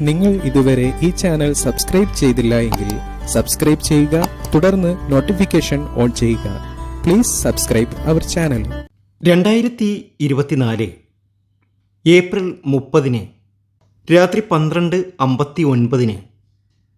നിങ്ങൾ ഇതുവരെ ഈ ചാനൽ സബ്സ്ക്രൈബ് ചെയ്തില്ല എങ്കിൽ സബ്സ്ക്രൈബ് ചെയ്യുക തുടർന്ന് നോട്ടിഫിക്കേഷൻ ഓൺ ചെയ്യുക. പ്ലീസ് സബ്സ്ക്രൈബ് അവർ ചാനൽ രണ്ടായിരത്തി ഇരുപത്തിനാല് ഏപ്രിൽ മുപ്പതിന് രാത്രി പന്ത്രണ്ട് അമ്പത്തി ഒൻപതിന്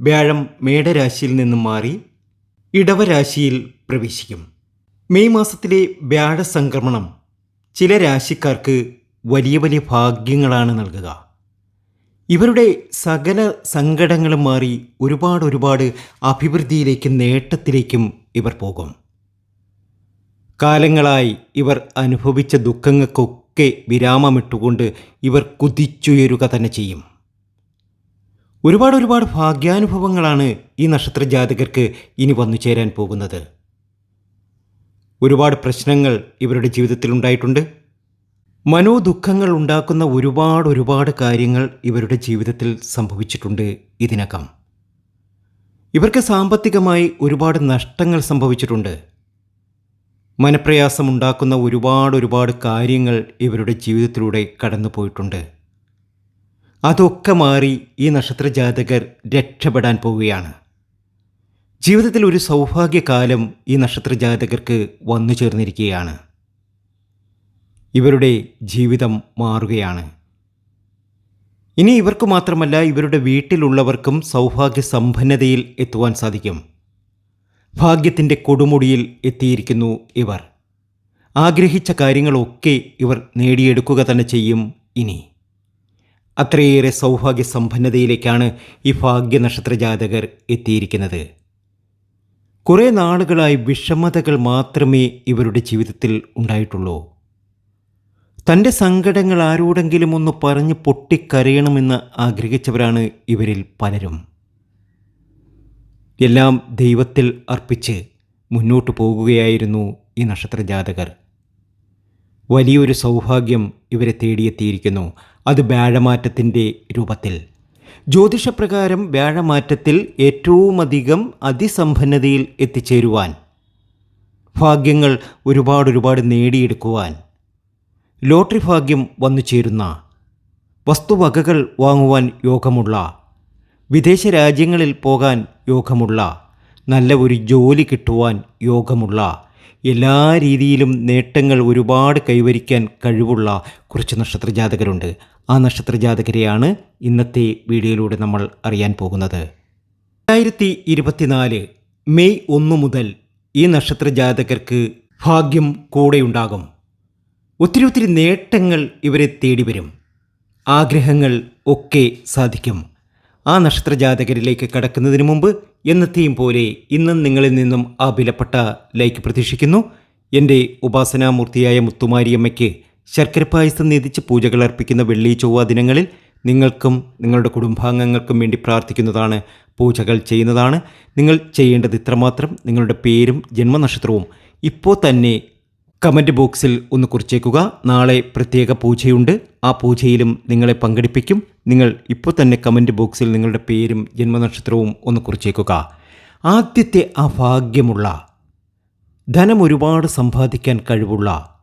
വ്യാഴം മേടരാശിയിൽ നിന്നും മാറി ഇടവരാശിയിൽ പ്രവേശിക്കും. മെയ് മാസത്തിലെ വ്യാഴ സംക്രമണം ചില രാശിക്കാർക്ക് വലിയ വലിയ ഭാഗ്യങ്ങളാണ് നൽകുക. ഇവരുടെ സകല സങ്കടങ്ങളും മാറി ഒരുപാട് ഒരുപാട് അഭിവൃദ്ധിയിലേക്കും നേട്ടത്തിലേക്കും ഇവർ പോകും. കാലങ്ങളായി ഇവർ അനുഭവിച്ച ദുഃഖങ്ങൾക്കൊക്കെ വിരാമമിട്ടുകൊണ്ട് ഇവർ കുതിച്ചുയരുക തന്നെ ചെയ്യും. ഒരുപാട് ഒരുപാട് ഭാഗ്യാനുഭവങ്ങളാണ് ഈ നക്ഷത്ര ജാതകർക്ക് ഇനി വന്നു ചേരാൻ പോകുന്നത്. ഒരുപാട് പ്രശ്നങ്ങൾ ഇവരുടെ ജീവിതത്തിൽ ഉണ്ടായിട്ടുണ്ട്. മനോദുഃഖങ്ങൾ ഉണ്ടാക്കുന്ന ഒരുപാട് ഒരുപാട് കാര്യങ്ങൾ ഇവരുടെ ജീവിതത്തിൽ സംഭവിച്ചിട്ടുണ്ട് ഇതിനകം. ഇവർക്ക് സാമ്പത്തികമായി ഒരുപാട് നഷ്ടങ്ങൾ സംഭവിച്ചിട്ടുണ്ട്. മനപ്രയാസമുണ്ടാക്കുന്ന ഒരുപാട് ഒരുപാട് കാര്യങ്ങൾ ഇവരുടെ ജീവിതത്തിലൂടെ കടന്നു പോയിട്ടുണ്ട് അതൊക്കെ മാറി ഈ നക്ഷത്ര ജാതകർ രക്ഷപ്പെടാൻ പോവുകയാണ്. ജീവിതത്തിൽ ഒരു സൗഭാഗ്യകാലം ഈ നക്ഷത്ര ജാതകർക്ക് വന്നു ചേർന്നിരിക്കുകയാണ്. ഇവരുടെ ജീവിതം മാറുകയാണ്. ഇനി ഇവർക്ക് മാത്രമല്ല ഇവരുടെ വീട്ടിലുള്ളവർക്കും സൗഭാഗ്യ സമ്പന്നതയിൽ എത്തുവാൻ സാധിക്കും. ഭാഗ്യത്തിന്റെ കൊടുമുടിയിൽ എത്തിയിരിക്കുന്നു ഇവർ. ആഗ്രഹിച്ച കാര്യങ്ങളൊക്കെ ഇവർ നേടിയെടുക്കുക തന്നെ ചെയ്യും ഇനി. അത്രയേറെ സൗഭാഗ്യ സമ്പന്നതയിലേക്കാണ് ഈ ഭാഗ്യ നക്ഷത്ര ജാതകർ എത്തിയിരിക്കുന്നത്. കുറേ നാളുകളായി വിഷമതകൾ മാത്രമേ ഇവരുടെ ജീവിതത്തിൽ ഉണ്ടായിട്ടുള്ളൂ. തന്റെ സങ്കടങ്ങൾ ആരോടെങ്കിലും ഒന്ന് പറഞ്ഞ് പൊട്ടിക്കരയണമെന്ന് ആഗ്രഹിച്ചവരാണ് ഇവരിൽ പലരും. എല്ലാം ദൈവത്തിൽ അർപ്പിച്ച് മുന്നോട്ട് പോകുകയായിരുന്നു ഈ നക്ഷത്ര ജാതകർ വലിയൊരു സൗഭാഗ്യം ഇവരെ തേടിയെത്തിയിരിക്കുന്നു. അത് വ്യാഴമാറ്റത്തിന്റെ രൂപത്തിൽ. ജ്യോതിഷപ്രകാരം വ്യാഴമാറ്റത്തിൽ ഏറ്റവുമധികം അതിസമ്പന്നതയിൽ എത്തിച്ചേരുവാൻ. ഭാഗ്യങ്ങൾ ഒരുപാട് ഒരുപാട് നേടിയെടുക്കുവാൻ. ലോട്ടറി ഭാഗ്യം വന്നു ചേരുന്ന. വസ്തുവകകൾ വാങ്ങുവാൻ യോഗമുള്ള. വിദേശ രാജ്യങ്ങളിൽ പോകാൻ യോഗമുള്ള. നല്ല ഒരു ജോലി കിട്ടുവാൻ യോഗമുള്ള. എല്ലാ രീതിയിലും നേട്ടങ്ങൾ ഒരുപാട് കൈവരിക്കാൻ കഴിവുള്ള കുറച്ച് നക്ഷത്ര ജാതകരുണ്ട് ആ നക്ഷത്ര ജാതകരെയാണ് ഇന്നത്തെ വീഡിയോയിലൂടെ നമ്മൾ അറിയാൻ പോകുന്നത്. രണ്ടായിരത്തി ഇരുപത്തിനാല് മെയ് ഒന്ന് മുതൽ ഈ നക്ഷത്ര ജാതകർക്ക് ഭാഗ്യം കൂടെയുണ്ടാകും. ഒത്തിരി ഒത്തിരി നേട്ടങ്ങൾ ഇവരെ തേടി വരും ആഗ്രഹങ്ങൾ ഒക്കെ സാധിക്കും. ആ നക്ഷത്ര ജാതകരിലേക്ക് കടക്കുന്നതിന് മുമ്പ് എന്നത്തെയും പോലെ ഇന്നും നിങ്ങളിൽ നിന്നും ആ വിലപ്പെട്ട ലൈക്ക് പ്രതീക്ഷിക്കുന്നു. എന്റെ ഉപാസനാമൂർത്തിയായ മുത്തുമാരിയമ്മയ്ക്ക് ശർക്കര പായസം നീതിച്ച് പൂജകൾ അർപ്പിക്കുന്ന വെള്ളി ചൊവ്വ ദിനങ്ങളിൽ നിങ്ങൾക്കും നിങ്ങളുടെ കുടുംബാംഗങ്ങൾക്കും വേണ്ടി പ്രാർത്ഥിക്കുന്നതാണ് പൂജകൾ ചെയ്യുന്നതാണ്. നിങ്ങൾ ചെയ്യേണ്ടത് ഇത്രമാത്രം. നിങ്ങളുടെ പേരും ജന്മനക്ഷത്രവും ഇപ്പോൾ തന്നെ കമന്റ് ബോക്സിൽ ഒന്ന് കുറിച്ചേക്കുക. നാളെ പ്രത്യേക പൂജയുണ്ട്. ആ പൂജയിലും നിങ്ങളെ പങ്കെടുപ്പിക്കും. നിങ്ങൾ ഇപ്പോൾ തന്നെ കമന്റ് ബോക്സിൽ നിങ്ങളുടെ പേരും ജന്മനക്ഷത്രവും ഒന്ന് കുറിച്ചേക്കുക. ആദ്യത്തെ അഭാഗ്യമുള്ള ഭാഗ്യമുള്ള ധനം ഒരുപാട് സമ്പാദിക്കാൻ കഴിവുള്ള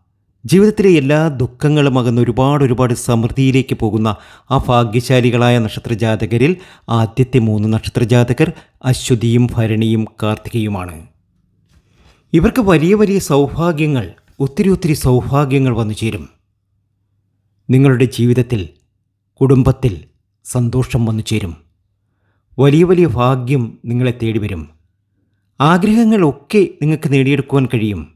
ജീവിതത്തിലെ എല്ലാ ദുഃഖങ്ങളും അകന്ന് ഒരുപാട് ഒരുപാട് സമൃദ്ധിയിലേക്ക് പോകുന്ന ആ ഭാഗ്യശാലികളായ നക്ഷത്രജാതകരിൽ ആദ്യത്തെ മൂന്ന് നക്ഷത്രജാതകർ അശ്വതിയും ഭരണിയും കാർത്തികയുമാണ്. ഇവർക്ക് വലിയ വലിയ സൗഭാഗ്യങ്ങൾ ഒത്തിരി ഒത്തിരി സൗഭാഗ്യങ്ങൾ വന്നു ചേരും. നിങ്ങളുടെ ജീവിതത്തിൽ കുടുംബത്തിൽ സന്തോഷം വന്നു ചേരും. വലിയ വലിയ ഭാഗ്യം നിങ്ങളെ തേടി വരും ആഗ്രഹങ്ങളൊക്കെ നിങ്ങൾക്ക് നേടിയെടുക്കുവാൻ കഴിയും.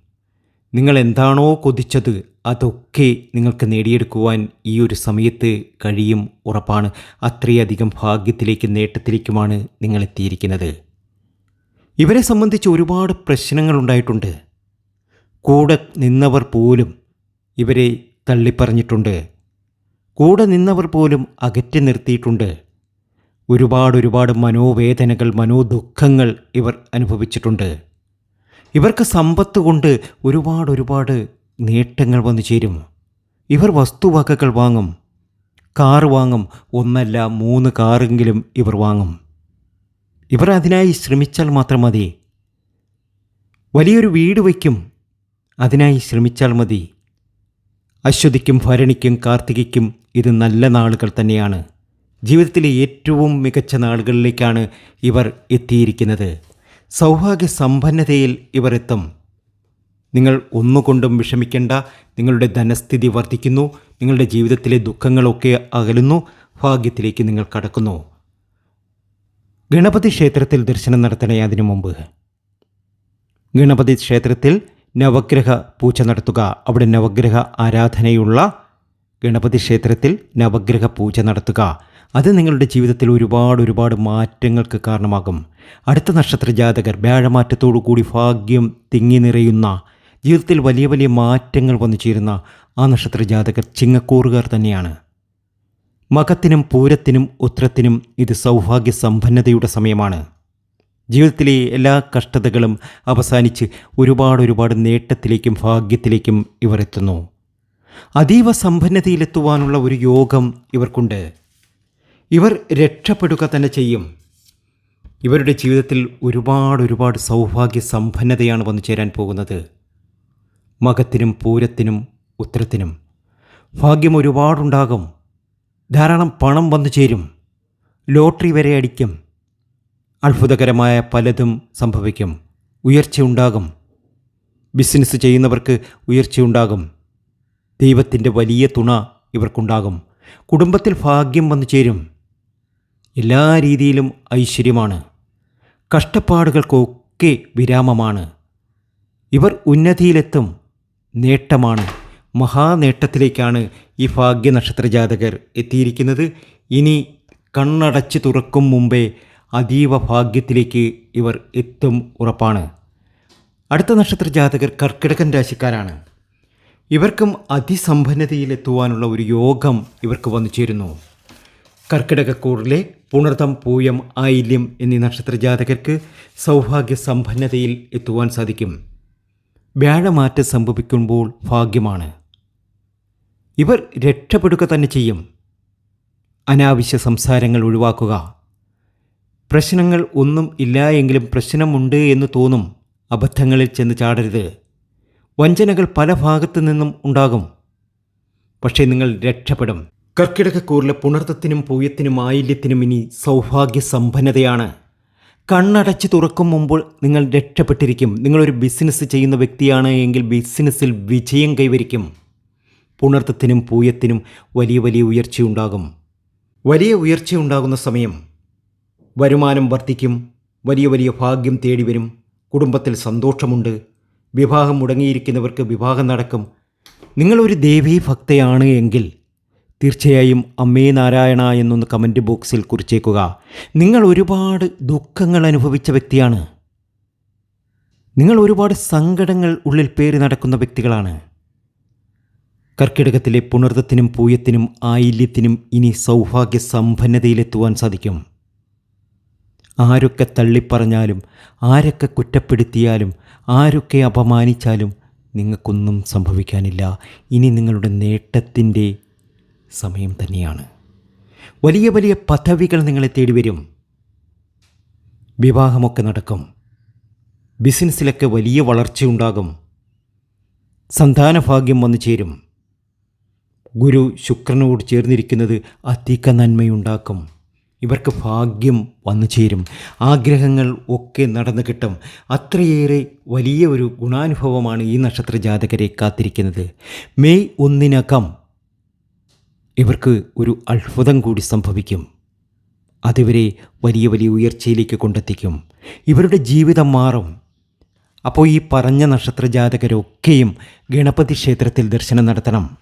നിങ്ങൾ എന്താണോ കൊതിച്ചത് അതൊക്കെ നിങ്ങൾക്ക് നേടിയെടുക്കുവാൻ ഈ ഒരു സമയത്ത് കഴിയും ഉറപ്പാണ്. അത്രയധികം ഭാഗ്യത്തിലേക്കും നേട്ടത്തിലേക്കുമാണ് നിങ്ങൾ എത്തിയിരിക്കുന്നത് ഇവരെ സംബന്ധിച്ച് ഒരുപാട് പ്രശ്നങ്ങൾ ഉണ്ടായിട്ടുണ്ട്. കൂടെ നിന്നവർ പോലും ഇവരെ തള്ളിപ്പറഞ്ഞിട്ടുണ്ട്. കൂടെ നിന്നവർ പോലും അകറ്റി നിർത്തിയിട്ടുണ്ട്. ഒരുപാട് ഒരുപാട് മനോവേദനകൾ മനോദുഃഖങ്ങൾ ഇവർ അനുഭവിച്ചിട്ടുണ്ട്. ഇവർക്ക് സമ്പത്ത് കൊണ്ട് ഒരുപാട് ഒരുപാട് നേട്ടങ്ങൾ വന്നു ചേരും. ഇവർ വസ്തുവകകൾ വാങ്ങും. കാർ വാങ്ങും. ഒന്നല്ല മൂന്ന് കാറെങ്കിലും ഇവർ വാങ്ങും. ഇവർ അതിനായി ശ്രമിച്ചാൽ മാത്രം മതി. വലിയൊരു വീട് വയ്ക്കും. അതിനായി ശ്രമിച്ചാൽ മതി. അശ്വതിക്കും ഭരണിക്കും കാർത്തികയ്ക്കും ഇത് നല്ല നാളുകൾ തന്നെയാണ്. ജീവിതത്തിലെ ഏറ്റവും മികച്ച നാളുകളിലേക്കാണ് ഇവർ എത്തിയിരിക്കുന്നത്. സൗഭാഗ്യ സമ്പന്നതയിൽ ഇവർ എത്തും നിങ്ങൾ ഒന്നുകൊണ്ടും വിഷമിക്കേണ്ട. നിങ്ങളുടെ ധനസ്ഥിതി വർദ്ധിക്കുന്നു. നിങ്ങളുടെ ജീവിതത്തിലെ ദുഃഖങ്ങളൊക്കെ അകലുന്നു. ഭാഗ്യത്തിലേക്ക് നിങ്ങൾ കടക്കുന്നു. ഗണപതി ക്ഷേത്രത്തിൽ ദർശനം നടത്തണേ അതിനു മുമ്പ്. ഗണപതി ക്ഷേത്രത്തിൽ നവഗ്രഹ പൂജ നടത്തുക. അവിടെ നവഗ്രഹ ആരാധനയുള്ള ഗണപതി ക്ഷേത്രത്തിൽ നവഗ്രഹ പൂജ നടത്തുക. അത് നിങ്ങളുടെ ജീവിതത്തിൽ ഒരുപാട് ഒരുപാട് മാറ്റങ്ങൾക്ക് കാരണമാകും. അടുത്ത നക്ഷത്ര ജാതകർ വ്യാഴമാറ്റത്തോടു കൂടി ഭാഗ്യം തിങ്ങി നിറയുന്ന ജീവിതത്തിൽ വലിയ വലിയ മാറ്റങ്ങൾ വന്നു ചേരുന്ന ആ നക്ഷത്ര ജാതകർ ചിങ്ങക്കൂറുകാർ തന്നെയാണ്. മകത്തിനും പൂരത്തിനും ഉത്രത്തിനും ഇത് സൗഭാഗ്യ സമ്പന്നതയുടെ സമയമാണ്. ജീവിതത്തിലെ എല്ലാ കഷ്ടതകളും അവസാനിച്ച് ഒരുപാട് ഒരുപാട് നേട്ടത്തിലേക്കും ഭാഗ്യത്തിലേക്കും ഇവർ എത്തുന്നു. അതീവ സമ്പന്നതയിലെത്തുവാനുള്ള ഒരു യോഗം ഇവർക്കുണ്ട്. ഇവർ രക്ഷപ്പെടുക തന്നെ ചെയ്യും. ഇവരുടെ ജീവിതത്തിൽ ഒരുപാട് ഒരുപാട് സൗഭാഗ്യ സമ്പന്നതയാണ് വന്നു ചേരാൻ പോകുന്നത്. മകത്തിനും പൂരത്തിനും ഉത്തരത്തിനും ഭാഗ്യം ഒരുപാടുണ്ടാകും. ധാരാളം പണം വന്നു ചേരും. ലോട്ടറി വരെ അടിക്കും. അത്ഭുതകരമായ പലതും സംഭവിക്കും. ഉയർച്ചയുണ്ടാകും ബിസിനസ് ചെയ്യുന്നവർക്ക് ഉയർച്ചയുണ്ടാകും ദൈവത്തിന്റെ വലിയ തുണ ഇവർക്കുണ്ടാകും. കുടുംബത്തിൽ ഭാഗ്യം വന്നു ചേരും. എല്ലാ രീതിയിലും ഐശ്വര്യമാണ്. കഷ്ടപ്പാടുകൾക്കൊക്കെ വിരാമമാണ്. ഇവർ ഉന്നതിയിലെത്തും നേട്ടമാണ്. മഹാനേട്ടത്തിലേക്കാണ് ഈ ഭാഗ്യ നക്ഷത്ര ജാതകർ എത്തിയിരിക്കുന്നത്. ഇനി കണ്ണടച്ച് തുറക്കും മുമ്പേ അതീവ ഭാഗ്യത്തിലേക്ക് ഇവർ എത്തും ഉറപ്പാണ്. അടുത്ത നക്ഷത്ര ജാതകർ കർക്കിടകൻ രാശിക്കാരാണ്. ഇവർക്കും അതിസമ്പന്നതയിലെത്തുവാനുള്ള ഒരു യോഗം ഇവർക്ക് വന്നു ചേരുന്നു കർക്കിടകക്കൂറിലെ പുണർതം പൂയം ആയില്യം എന്നീ നക്ഷത്ര ജാതകർക്ക് സൗഭാഗ്യ സമ്പന്നതയിൽ എത്തുവാൻ സാധിക്കും. വ്യാഴമാറ്റം സംഭവിക്കുമ്പോൾ ഭാഗ്യമാണ്. ഇവർ രക്ഷപ്പെടുക തന്നെ ചെയ്യും. അനാവശ്യ സംസാരങ്ങൾ ഒഴിവാക്കുക. പ്രശ്നങ്ങൾ ഒന്നും ഇല്ല എങ്കിലും പ്രശ്നമുണ്ട് എന്ന് തോന്നും. അബദ്ധങ്ങളിൽ ചെന്ന് ചാടരുത്. വഞ്ചനകൾ പല ഭാഗത്തു നിന്നും ഉണ്ടാകും. പക്ഷേ നിങ്ങൾ രക്ഷപ്പെടും. കർക്കിടകക്കൂറിലെ പുണർത്തത്തിനും പൂയത്തിനും ആയില്യത്തിനും ഇനി സൗഭാഗ്യ സമ്പന്നതയാണ് കണ്ണടച്ച് തുറക്കും മുമ്പ് നിങ്ങൾ രക്ഷപ്പെട്ടിരിക്കും. നിങ്ങളൊരു ബിസിനസ് ചെയ്യുന്ന വ്യക്തിയാണ് എങ്കിൽ ബിസിനസ്സിൽ വിജയം കൈവരിക്കും. പുണർത്തത്തിനും പൂയത്തിനും വലിയ വലിയ ഉയർച്ചയുണ്ടാകും. വലിയ ഉയർച്ചയുണ്ടാകുന്ന സമയം. വരുമാനം വർദ്ധിക്കും. വലിയ വലിയ ഭാഗ്യം തേടി വരും കുടുംബത്തിൽ സന്തോഷമുണ്ട്. വിവാഹം മുടങ്ങിയിരിക്കുന്നവർക്ക് വിവാഹം നടക്കും. നിങ്ങളൊരു ദേവീ ഭക്തയാണ് എങ്കിൽ തീർച്ചയായും അമ്മേ നാരായണ എന്നൊന്ന് കമന്റ് ബോക്സിൽ കുറിച്ചേക്കുക. നിങ്ങൾ ഒരുപാട് ദുഃഖങ്ങൾ അനുഭവിച്ച വ്യക്തിയാണ്. നിങ്ങൾ ഒരുപാട് സങ്കടങ്ങൾ ഉള്ളിൽ പേറി നടക്കുന്ന വ്യക്തികളാണ്. കർക്കിടകത്തിലെ പുണർത്തത്തിനും പൂയത്തിനും ആയില്യത്തിനും ഇനി സൗഭാഗ്യ സമ്പന്നതയിലെത്തുവാൻ സാധിക്കും. ആരൊക്കെ തള്ളിപ്പറഞ്ഞാലും ആരൊക്കെ കുറ്റപ്പെടുത്തിയാലും ആരൊക്കെ അപമാനിച്ചാലും നിങ്ങൾക്കൊന്നും സംഭവിക്കാനില്ല. ഇനി നിങ്ങളുടെ നേട്ടത്തിന്റെ സമയം തന്നെയാണ്. വലിയ വലിയ പദവികൾ നിങ്ങളെ തേടി വരും വിവാഹമൊക്കെ നടക്കും. ബിസിനസ്സിലൊക്കെ വലിയ വളർച്ചയുണ്ടാകും സന്താനഭാഗ്യം വന്നു ചേരും. ഗുരു ശുക്രനോട് ചേർന്നിരിക്കുന്നത് അധിക നന്മയുണ്ടാക്കും. ഇവർക്ക് ഭാഗ്യം വന്നു ചേരും. ആഗ്രഹങ്ങൾ ഒക്കെ നടന്നു കിട്ടും. അത്രയേറെ വലിയ ഒരു ഗുണാനുഭവമാണ് ഈ നക്ഷത്ര ജാതകരെ കാത്തിരിക്കുന്നത്. മെയ് ഒന്നിനകം ഇവർക്ക് ഒരു അത്ഭുതം കൂടി സംഭവിക്കും. അതിവരെ വലിയ വലിയ ഉയർച്ചയിലേക്ക് കൊണ്ടെത്തിക്കും. ഇവരുടെ ജീവിതം മാറും. അപ്പോൾ ഈ പറഞ്ഞ നക്ഷത്ര ജാതകരൊക്കെയും ഗണപതി ക്ഷേത്രത്തിൽ ദർശനം നടത്തണം.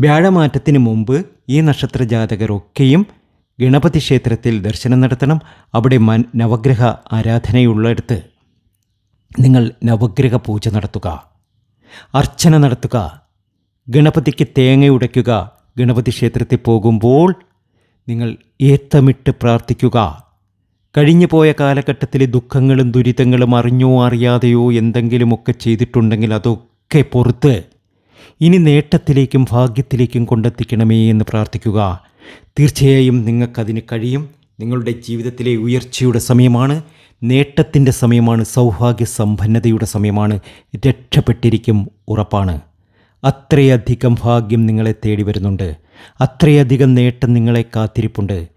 വ്യാഴമാറ്റത്തിന് മുമ്പ് ഈ നക്ഷത്ര ജാതകരൊക്കെയും ഗണപതി ക്ഷേത്രത്തിൽ ദർശനം നടത്തണം. അവിടെ മൻ നവഗ്രഹ ആരാധനയുള്ളിടത്ത് നിങ്ങൾ നവഗ്രഹ പൂജ നടത്തുക. അർച്ചന നടത്തുക. ഗണപതിക്ക് തേങ്ങയുടയ്ക്കുക ഗണപതി ക്ഷേത്രത്തിൽ പോകുമ്പോൾ നിങ്ങൾ ഏത്തമിട്ട് പ്രാർത്ഥിക്കുക. കഴിഞ്ഞു പോയ കാലഘട്ടത്തിലെ ദുഃഖങ്ങളും ദുരിതങ്ങളും അറിഞ്ഞോ അറിയാതെയോ എന്തെങ്കിലുമൊക്കെ ചെയ്തിട്ടുണ്ടെങ്കിൽ അതൊക്കെ പുറത്ത് ഇനി നേട്ടത്തിലേക്കും ഭാഗ്യത്തിലേക്കും കൊണ്ടെത്തിക്കണമേ എന്ന് പ്രാർത്ഥിക്കുക. തീർച്ചയായും നിങ്ങൾക്കതിന് കഴിയും. നിങ്ങളുടെ ജീവിതത്തിലെ ഉയർച്ചയുടെ സമയമാണ്. നേട്ടത്തിന്റെ സമയമാണ്. സൗഭാഗ്യ സമ്പന്നതയുടെ സമയമാണ്. രക്ഷപ്പെട്ടിരിക്കും ഉറപ്പാണ്. അത്രയധികം ഭാഗ്യം നിങ്ങളെ തേടി വരുന്നുണ്ട്. അത്രയധികം നേട്ടം നിങ്ങളെ കാത്തിരിപ്പുണ്ട്.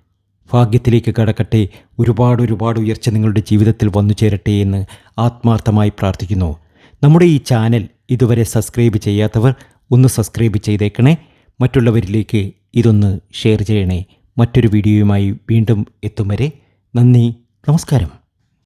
ഭാഗ്യത്തിലേക്ക് കടക്കട്ടെ. ഒരുപാട് ഒരുപാട് ഉയർച്ച നിങ്ങളുടെ ജീവിതത്തിൽ വന്നു ചേരട്ടെ എന്ന് ആത്മാർത്ഥമായി പ്രാർത്ഥിക്കുന്നു. നമ്മുടെ ഈ ചാനൽ ഇതുവരെ സബ്സ്ക്രൈബ് ചെയ്യാത്തവർ ഒന്ന് സബ്സ്ക്രൈബ് ചെയ്തേക്കണേ. മറ്റുള്ളവരിലേക്ക് ഇതൊന്ന് ഷെയർ ചെയ്യണേ. മറ്റൊരു വീഡിയോയുമായി വീണ്ടും എത്തും വരെ നന്ദി നമസ്കാരം.